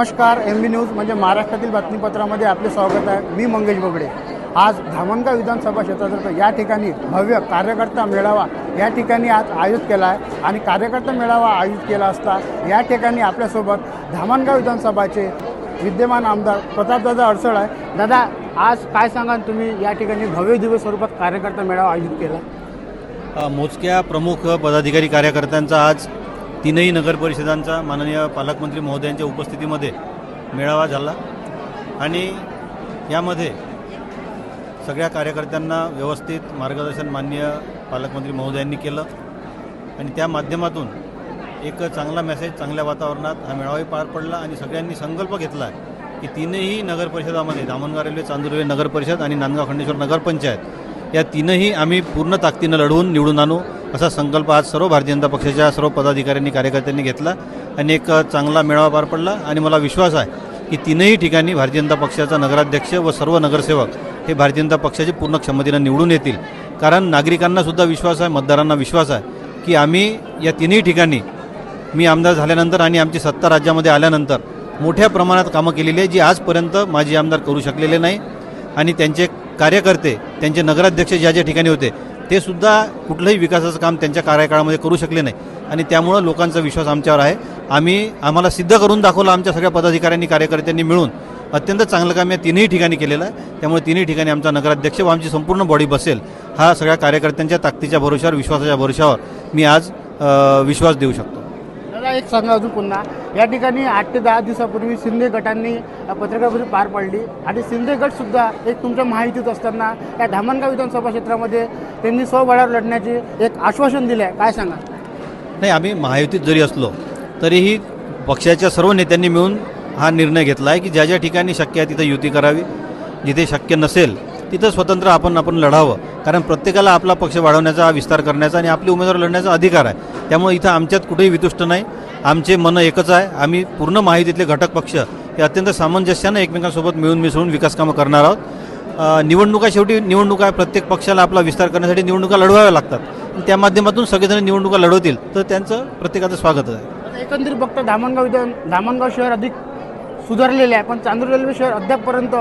नमस्कार एम बी न्यूज म्हणजे महाराष्ट्रातील बातमीपत्रामध्ये आपले स्वागत आहे. मी मंगेश बगडे. आज धामणगाव विधानसभा क्षेत्रातर्फे या ठिकाणी भव्य कार्यकर्ता मेळावा या ठिकाणी आज आयोजित केला आहे आणि कार्यकर्ता मेळावा आयोजित केला असता या ठिकाणी आपल्यासोबत धामणगाव विधानसभाचे विद्यमान आमदार प्रतापदादा अडसळ आहे. दादा आज काय सांगाल तुम्ही? या ठिकाणी भव्य दिव्य स्वरूपात कार्यकर्ता मेळावा आयोजित केला. मोजक्या प्रमुख पदाधिकारी कार्यकर्त्यांचा आज तीनही नगर परिषदांचा माननीय पालकमंत्री महोदयांच्या उपस्थितीमध्ये मेळावा झाला. आणि यामध्ये सगळ्या कार्यकर्त्यांना व्यवस्थित मार्गदर्शन माननीय पालकमंत्री महोदयांनी केलं. आणि त्या माध्यमातून एक चांगला मेसेज चांगल्या वातावरणात हा मेळावाही पार पडला आणि सगळ्यांनी संकल्प घेतला की तीनही नगर परिषदामध्ये रेल्वे चांदूर रेल्वे नगर परिषद आणि नांदगाव खंडेश्वर नगरपंचायत या तीनही आम्ही पूर्ण ताकदीनं लढवून निवडून आणू. असा संकल्प आज सर्व भारतीय जनता पक्षाच्या सर्व पदाधिकाऱ्यांनी कार्यकर्त्यांनी घेतला आणि एक चांगला मेळावा पार पडला. आणि मला विश्वास आहे की तीनही ठिकाणी भारतीय जनता पक्षाचा नगराध्यक्ष व सर्व नगरसेवक हे भारतीय जनता पक्षाचे पूर्ण क्षमतेनं निवडून येतील. कारण नागरिकांना सुद्धा विश्वास आहे मतदारांना विश्वास आहे की आम्ही या तिन्ही ठिकाणी मी आमदार झाल्यानंतर आणि आमची सत्ता राज्यामध्ये आल्यानंतर मोठ्या प्रमाणात कामं केलेली आहे जी आजपर्यंत माझे आमदार करू शकलेले नाही. आणि त्यांचे कार्यकर्ते त्यांचे नगराध्यक्ष ज्या ज्या ठिकाणी होते ते सुद्धा कुठलंही विकासाचं काम त्यांच्या कार्यकाळामध्ये करू शकले नाही. आणि त्यामुळं लोकांचा विश्वास आमच्यावर आहे. आम्ही आम्हाला सिद्ध करून दाखवलं आमच्या सगळ्या पदाधिकाऱ्यांनी कार्यकर्त्यांनी मिळून. अत्यंत चांगलं काम या तिन्ही ठिकाणी केलेलं आहे. त्यामुळे तिन्ही ठिकाणी आमचा नगराध्यक्ष व आमची संपूर्ण बॉडी बसेल हा सगळ्या कार्यकर्त्यांच्या ताकदीच्या भरोशावर विश्वासाच्या भरोशावर मी आज विश्वास देऊ शकतो. मला एक सांगा अजून पुन्हा. या ठिकाणी आठ ते दहा दिवसापूर्वी शिंदे गटांनी अ, पत्रकार परिषद पार पाडली आणि शिंदे गट सुद्धा एक तुमच्या माहितीत असताना या धामणगाव विधानसभा क्षेत्रामध्ये त्यांनी स्वबळावर लढण्याचे एक आश्वासन दिले आहे काय सांगा? नाही आम्ही महायुतीत जरी असलो तरीही पक्षाच्या सर्व नेत्यांनी मिळून हा निर्णय घेतला आहे की ज्या ज्या ठिकाणी शक्य आहे तिथं युती करावी. जिथे शक्य नसेल तिथं स्वतंत्र आपण आपण लढावं. कारण प्रत्येकाला आपला पक्ष वाढवण्याचा विस्तार करण्याचा आणि आपली उमेदवार लढण्याचा अधिकार आहे. त्यामुळे इथं आमच्यात कुठेही वितुष्ट नाही. आमचे मन एकच आहे. आम्ही पूर्ण महायुतीतले घटक पक्ष हे अत्यंत सामंजस्यानं एकमेकांसोबत मिळून मिसळून विकास कामं करणार आहोत. निवडणुका शेवटी निवडणुका आहे. प्रत्येक पक्षाला आपला विस्तार करण्यासाठी निवडणुका लढवाव्या लागतात. त्या माध्यमातून सगळेजण निवडणुका लढवतील. तर त्यांचं प्रत्येकाचं स्वागत आहे. एकंदरीत बघता धामणगाव विधान धामणगाव शहर अधिक सुधारलेले आहे. पण चांदूर रेल्वे शहर अद्यापपर्यंत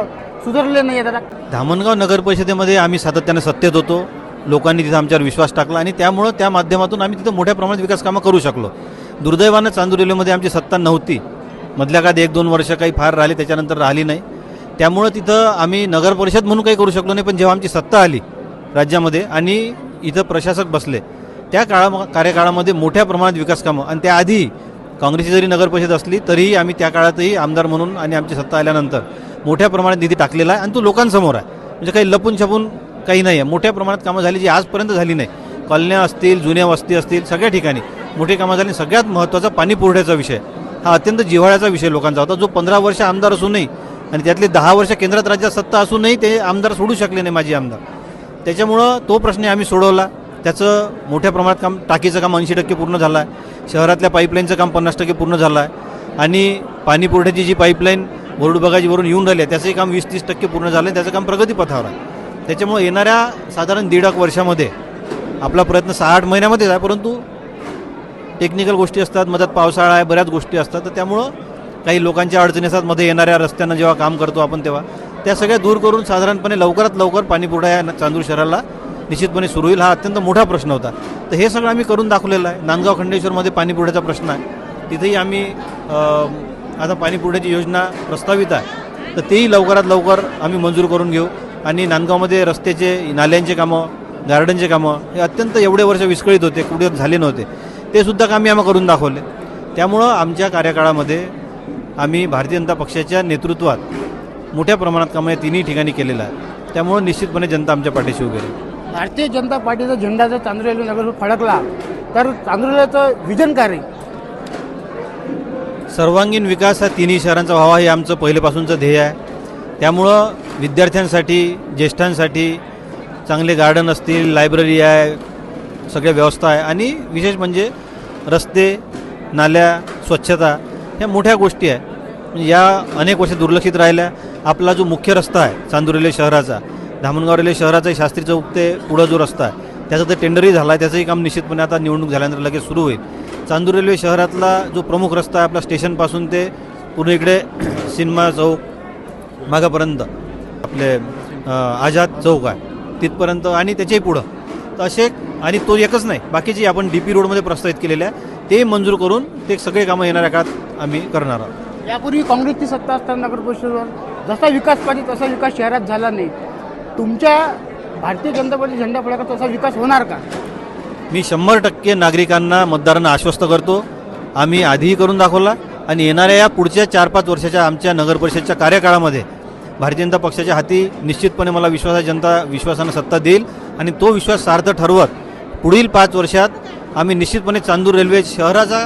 सुधारले नाही आहे दादा. धामणगाव नगर परिषदेमध्ये आम्ही सातत्यानं सत्तेत होतो. लोकांनी तिथं आमच्यावर विश्वास टाकला आणि त्यामुळं त्या माध्यमातून आम्ही तिथं मोठ्या प्रमाणात विकास कामं करू शकलो. दुर्दैवानं चांदूर रेल्वेमध्ये आमची सत्ता नव्हती. मधल्या काळात एक दोन वर्ष काही फार राहिले त्याच्यानंतर राहिली नाही. त्यामुळं तिथं आम्ही नगर परिषद म्हणून काही करू शकलो नाही पण जेव्हा आमची सत्ता आली राज्यामध्ये आणि इथं प्रशासक बसले त्या काळा कार्यकाळामध्ये मोठ्या प्रमाणात विकास कामं आणि त्याआधी काँग्रेसची जरी नगर परिषद असली तरीही आम्ही त्या काळातही आमदार म्हणून आणि आमची सत्ता आल्यानंतर मोठ्या प्रमाणात निधी टाकलेला आहे आणि तो लोकांसमोर आहे. म्हणजे काही लपून छपून काही नाही आहे मोठ्या प्रमाणात कामं झाली जी आजपर्यंत झाली नाही. कॉलन्या असतील जुन्या वस्ती असतील सगळ्या ठिकाणी मोठी कामं झाली. सगळ्यात महत्त्वाचा पाणी पुरवठ्याचा विषय. हा अत्यंत जिव्हाळ्याचा विषय लोकांचा होता. जो पंधरा वर्ष आमदार असूनही आणि त्यातले दहा वर्ष केंद्रात राज्यात सत्ता असूनही ते आमदार सोडू शकले नाही माजी आमदार. त्याच्यामुळं तो प्रश्न आम्ही सोडवला. त्याचं मोठ्या प्रमाणात काम टाकीचं काम ऐंशी टक्के पूर्ण झालं आहे शहरातल्या पाईपलाईनचं काम पन्नास टक्के पूर्ण झालं आहे आणि पाणी पुरवठ्याची जी पाईपलाईन बोर्डबागाची येऊन राहिली आहे त्याचंही काम वीस तीस टक्के पूर्ण झालं आहे त्याचं काम प्रगतीपथावर आहे. त्याच्यामुळे येणाऱ्या साधारण दीड एक वर्षामध्ये आपला प्रयत्न सहा आठ महिन्यामध्येच आहे परंतु टेक्निकल गोष्टी असतात मधात पावसाळा आहे बऱ्याच गोष्टी असतात. तर त्यामुळं काही लोकांच्या अडचणी असतात मध्ये येणाऱ्या रस्त्यांना जेव्हा काम करतो आपण तेव्हा त्या सगळ्या दूर करून साधारणपणे लवकरात लवकर पाणीपुरवठा या चांदूर शहराला निश्चितपणे सुरू होईल हा अत्यंत मोठा प्रश्न होता. तर हे सगळं आम्ही करून दाखवलेलं आहे. नांदगाव खंडेश्वरमध्ये पाणीपुरवठ्याचा प्रश्न आहे. तिथेही आम्ही आता पाणीपुरवठ्याची योजना प्रस्तावित आहे. तर तेही लवकरात लवकर आम्ही मंजूर करून घेऊ. आणि नांदगावमध्ये रस्त्याचे नाल्यांचे कामं गार्डनचे कामं हे अत्यंत एवढे वर्ष विस्कळीत होते कुठे झाले नव्हते. ते सुद्धा कामी आम्ही करून दाखवले. त्यामुळं आमच्या कार्यकाळामध्ये आम्ही भारतीय जनता पक्षाच्या नेतृत्वात मोठ्या प्रमाणात कामं या तिन्ही ठिकाणी केलेलं आहे त्यामुळं निश्चितपणे जनता आमच्या पाठीशी उभी राहील. भारतीय जनता पार्टीचा झेंडा जर चांदूर रेल्वे नगर फडकला तर चांदूर रेल्वेचं विजन काय सर्वांगीण विकास हा तिन्ही शहरांचा व्हावा हे आमचं पहिलेपासूनचं ध्येय आहे. त्यामुळं विद्यार्थ्यांसाठी ज्येष्ठांसाठी चांगले गार्डन असतील लायब्ररी आहे सगळ्या व्यवस्था आहे. आणि विशेष म्हणजे रस्ते नाल्या स्वच्छता ह्या मोठ्या गोष्टी आहे म्हणजे या अनेक वर्ष दुर्लक्षित राहिल्या. आपला जो मुख्य रस्ता आहे चांदूर रेल्वे शहराचा धामणगाव रेल्वे शहराचा शास्त्री चौक ते पुढं जो रस्ता आहे त्याचा तर टेंडरही झाला आहे त्याचंही काम निश्चितपणे आता निवडणूक झाल्यानंतर लगेच सुरू होईल. चांदूर रेल्वे शहरातला जो प्रमुख रस्ता आहे आपला स्टेशनपासून ते पूर्ण इकडे सिनेमा चौक मागापर्यंत. आपले आझाद चौक आहे. तिथपर्यंत आणि त्याच्याही पुढं. तर असे आणि तो एकच नाही. बाकीचे आपण डी पी रोडमध्ये प्रस्तावित केलेले आहे ते मंजूर करून ते सगळे कामं येणाऱ्या काळात आम्ही करणार आहोत. यापूर्वी काँग्रेसची सत्ता असताना नगर परिषदेवर जसा विकास पाहिजे तसा विकास शहरात झाला नाही. तुमच्या भारतीय जनता पार्टी झेंडा फडका तसा विकास होणार का? मी शंभर टक्के नागरिकांना मतदारांना आश्वस्त करतो. आम्ही आधीही करून दाखवला. आणि येणाऱ्या या पुढच्या चार पाच वर्षाच्या आमच्या नगर परिषदच्या कार्यकाळामध्ये भारतीय जनता पक्षाच्या हाती निश्चितपणे मला विश्वास आहे जनता विश्वासानं सत्ता देईल आणि तो विश्वास सार्थ ठरवत पुढील पाच वर्षात आम्ही निश्चितपणे चांदूर रेल्वे शहराचा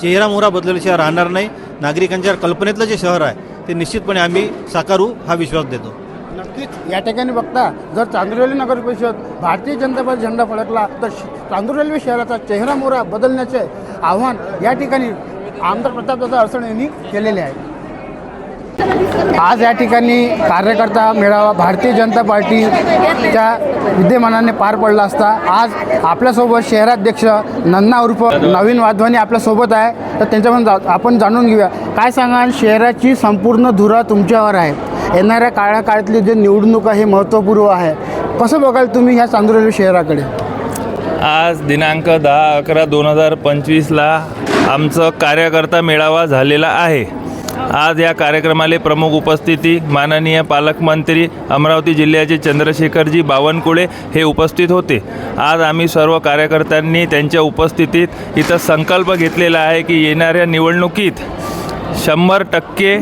चेहरा मोहरा बदलल्याशिवाय राहणार नाही. नागरिकांच्या कल्पनेतलं जे शहर आहे ते निश्चितपणे आम्ही साकारू हा विश्वास देतो. नक्कीच. या ठिकाणी बघता जर चांदूर रेल्वे नगर परिषद भारतीय जनता पार्टी झेंडा फडकला तर श- चांदूर रेल्वे शहराचा चेहरा मोहरा बदलण्याचे आव्हान या ठिकाणी आमदार प्रतापदादा अडचण यांनी केलेले आहे. आज या ठिकाणी कार्यकर्ता मेळावा भारतीय जनता पार्टीच्या विद्यमानाने पार पडला असता. आज आपल्यासोबत शहराध्यक्ष नन्ना उर्फ नवीन वाधवानी आपल्यासोबत आहे. तर त्यांच्याकडून जा आपण जाणून घेऊया. काय सांगाल शहराची संपूर्ण धुरा तुमच्यावर आहे. येणाऱ्या काळा काळातली जे निवडणूक आहे महत्त्वपूर्व महत्त्वपूर्ण आहे. कसं बघाल तुम्ही ह्या चांदूर शहराकडे? आज दिनांक दहा अकरा दोन हजार पंचवीसला आमचं कार्यकर्ता मेळावा झालेला आहे. आज या कार्यक्रमाला प्रमुख उपस्थिती माननीय पालकमंत्री अमरावती जिल्ह्याचे चंद्रशेखरजी बावनकुळे हे उपस्थित होते. आज आम्ही सर्व कार्यकर्त्यांनी त्यांच्या उपस्थितीत इथं संकल्प घेतलेला आहे की येणाऱ्या निवडणुकीत शंभर टक्के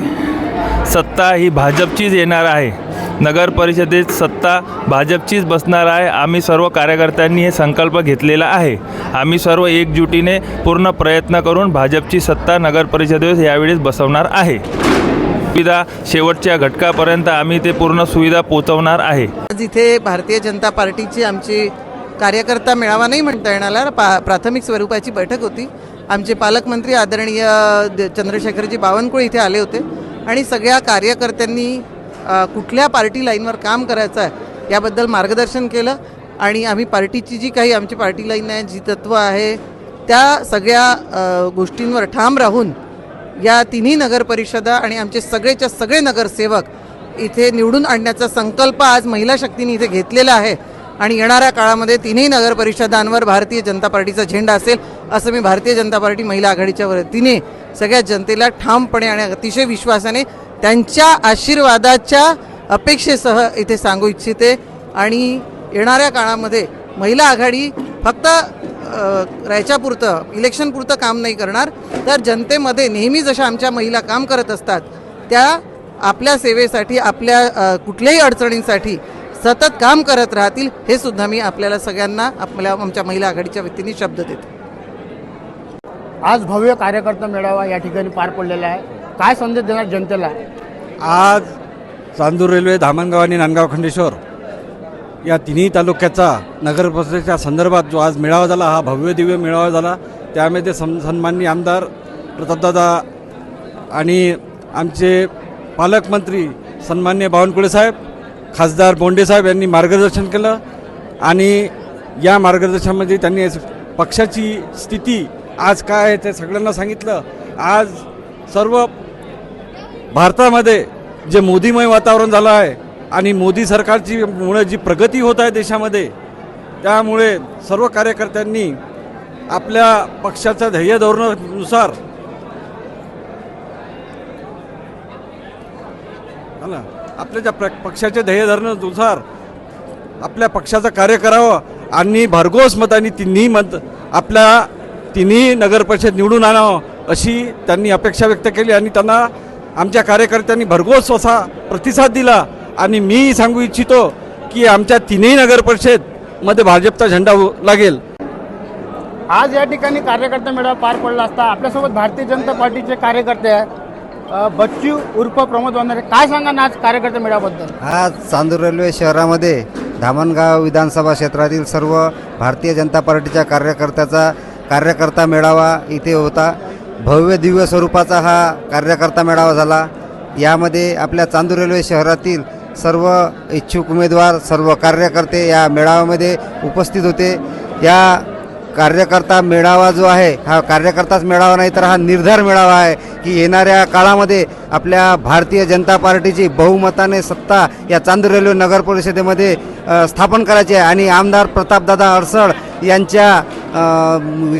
सत्ता ही भाजपचीच येणार आहे. नगर परिषदेत सत्ता भाजपचीच बसणार आहे. आम्ही सर्व कार्यकर्त्यांनी हे संकल्प घेतलेला आहे. आम्ही सर्व एकजुटीने पूर्ण प्रयत्न करून भाजपची सत्ता नगर परिषदेत यावेळेस बसवणार आहे. सुविधा शेवटच्या घटकापर्यंत आम्ही ते पूर्ण सुविधा पोचवणार आहे. आज इथे भारतीय जनता पार्टीची आमची कार्यकर्ता मेळावा नाही म्हणता येणार. पा प्राथमिक स्वरूपाची बैठक होती. आमचे पालकमंत्री आदरणीय द- चंद्रशेखरजी बावनकुळे इथे आले होते. आणि सगळ्या कार्यकर्त्यांनी कुठल्या पार्टी लाईनवर काम करायचं आहे याबद्दल मार्गदर्शन केलं. आणि आम्ही पार्टीची जी काही आमची पार्टी लाईन आहे जी तत्त्व आहे त्या सगळ्या गोष्टींवर ठाम राहून या तिन्ही नगरपरिषदा आणि आमचे सगळेच्या सगळे नगरसेवक इथे निवडून आणण्याचा संकल्प आज महिला शक्तीने इथे घेतलेला आहे. आणि येणाऱ्या काळामध्ये तिन्ही नगर परिषदांवर भारतीय जनता पार्टीचा झेंडा असेल असं मी भारतीय जनता पार्टी महिला आघाडीच्या वतीने सगळ्या जनतेला ठामपणे आणि अतिशय विश्वासाने त्यांच्या आशीर्वादाच्या अपेक्षेसह इथे सांगू इच्छिते. आणि येणाऱ्या काळामध्ये महिला आघाडी फक्त राहायच्यापुरतं इलेक्शनपुरतं काम नाही करणार तर जनतेमध्ये नेहमी जशा आमच्या महिला काम करत असतात त्या आपल्या सेवेसाठी आपल्या कुठल्याही अडचणींसाठी सतत काम करत राहतील हे सुद्धा मी आपल्याला सगळ्यांना आपल्या आमच्या महिला आघाडीच्या वतीने शब्द देते. आज भव्य कार्यकर्ता मेळावा या ठिकाणी पार पडलेला आहे. काय संदेश देणार जनतेला? आज चांदूर रेल्वे धामणगाव आणि नांदगाव खंडेश्वर या तिन्ही तालुक्याचा नगर परिषदेच्या संदर्भात जो आज मेळावा झाला हा भव्य दिव्य मेळावा झाला. त्यामध्ये सं सन्माननीय आमदार प्रतापदादा आणि आमचे पालकमंत्री सन्मान्य बावनकुळे साहेब खासदार बोंडे साहेब यांनी मार्गदर्शन केलं आणि या मार्गदर्शनामध्ये त्यांनी पक्षाची स्थिती आज काय आहे ते सगळ्यांना सांगितलं. आज सर्व भारतामध्ये जे मोदीमय वातावरण झालं आहे आणि मोदी सरकारची मुळे जी प्रगती होत आहे देशामध्ये त्यामुळे सर्व कार्यकर्त्यांनी आपल्या पक्षाच्या ध्येय धोरणानुसार हा ना, आपल्या ज्या प्र- पक्षाच्या ध्येयधरणानुसार आपल्या पक्षाचं कार्य करावं आणि भरघोस मतांनी तिन्ही मत आपल्या तिन्ही नगरपरिषद निवडून आणावं अशी त्यांनी अपेक्षा व्यक्त केली आणि त्यांना आमच्या कार्यकर्त्यांनी भरघोस असा प्रतिसाद दिला. आणि मी सांगू इच्छितो की आमच्या तिन्ही नगरपरिषदमध्ये भाजपचा झेंडा लागेल. आज या ठिकाणी कार्यकर्ता मेळावा पार पडला असता आपल्यासोबत भारतीय जनता पार्टीचे कार्यकर्ते आहेत बच्चू उर्फ प्रमोद वानरे काय सांगा ना आज कार्यकर्ते मेळाव्याबद्दल? आज चांदूर रेल्वे शहरामध्ये धामणगाव विधानसभा क्षेत्रातील सर्व भारतीय जनता पार्टीच्या कार्यकर्त्याचा कार्यकर्ता मेळावा इथे होता. भव्य दिव्य स्वरूपाचा हा कार्यकर्ता मेळावा झाला. यामध्ये आपल्या चांदूर रेल्वे शहरातील सर्व इच्छुक उमेदवार सर्व कार्यकर्ते या मेळाव्यामध्ये उपस्थित होते. या कार्यकर्ता मेळावा जो आहे हा कार्यकर्ताच मेळावा नाही तर हा निर्धार मेळावा आहे. की येणाऱ्या काळामध्ये आपल्या भारतीय जनता पार्टीची बहुमताने सत्ता या चांदूर रेल्वे नगर परिषदेमध्ये स्थापन करायची आहे. आणि आमदार प्रतापदादा अडसळ यांच्या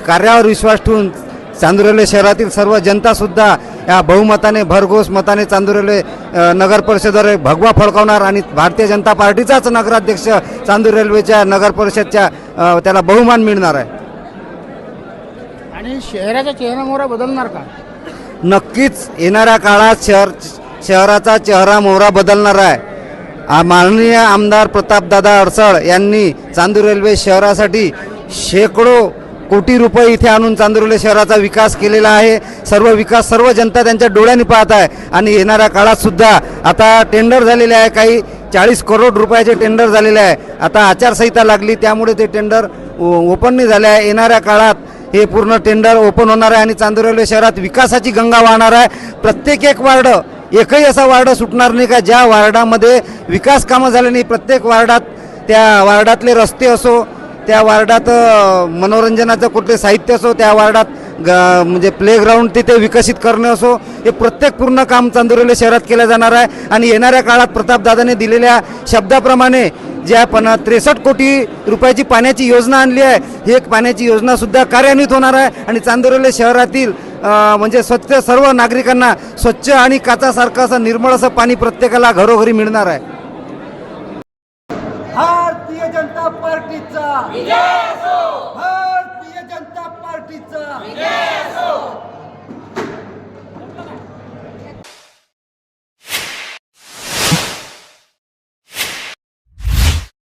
कार्यावर विश्वास ठेवून चांदूर रेल्वे शहरातील सर्व जनतासुद्धा या बहुमताने भरघोस मताने चांदूर रेल्वे नगर परिषदेवर भगवा फडकावणार आणि भारतीय जनता पार्टीचाच नगराध्यक्ष चांदूर रेल्वेच्या नगर परिषदच्या त्याला बहुमान मिळणार आहे. आणि शहराचा चेहरा मोहरा बदलणार का? नक्कीच येणाऱ्या काळात शहर शहराचा चेहरा मोहरा बदलणार आहे. माननीय आमदार प्रतापदादा अडसळ यांनी चांदूर रेल्वे शहरासाठी शेकडो कोटी रुपये इथे आणून चांदुर्ले शहराचा विकास केलेला आहे. सर्व विकास सर्व जनता त्यांच्या डोळ्यांनी पाहत आहे. आणि येणाऱ्या काळातसुद्धा आता टेंडर झालेले आहे. काही चाळीस करोड रुपयाचे टेंडर झालेले आहे. आता आचारसंहिता लागली त्यामुळे ते टेंडर ओपन नाही झाले आहे. येणाऱ्या काळात हे पूर्ण टेंडर ओपन होणार आहे आणि चांदूर रेल्वे शहरात विकासाची गंगा वाहणार आहे. प्रत्येक एक वार्ड एकही असा वार्ड सुटणार नाही का? ज्या वार्डामध्ये विकास कामं झाले नाही प्रत्येक वार्डात त्या वार्डातले रस्ते असो त्या वार्डात मनोरंजनाचं कुठले साहित्य असो त्या वार्डात ग म्हणजे प्लेग्राऊंड तिथे विकसित करणे असो हे प्रत्येक पूर्ण काम चांदूर रेल्वे शहरात केलं जाणार आहे. आणि येणाऱ्या काळात प्रतापदादाने दिलेल्या शब्दाप्रमाणे ज्या पण त्रेसष्ट कोटी रुपयाची पाण्याची योजना आणली आहे ही एक पाण्याची योजना सुद्धा कार्यान्वित होणार आहे. आणि चांदूर रेल्वे शहरातील म्हणजे स्वच्छ सर्व नागरिकांना स्वच्छ आणि काचासारखं असं निर्मळ असं पाणी प्रत्येकाला घरोघरी मिळणार आहे. भारतीय जनता पार्टीचा. भारतीय जनता पार्टीचा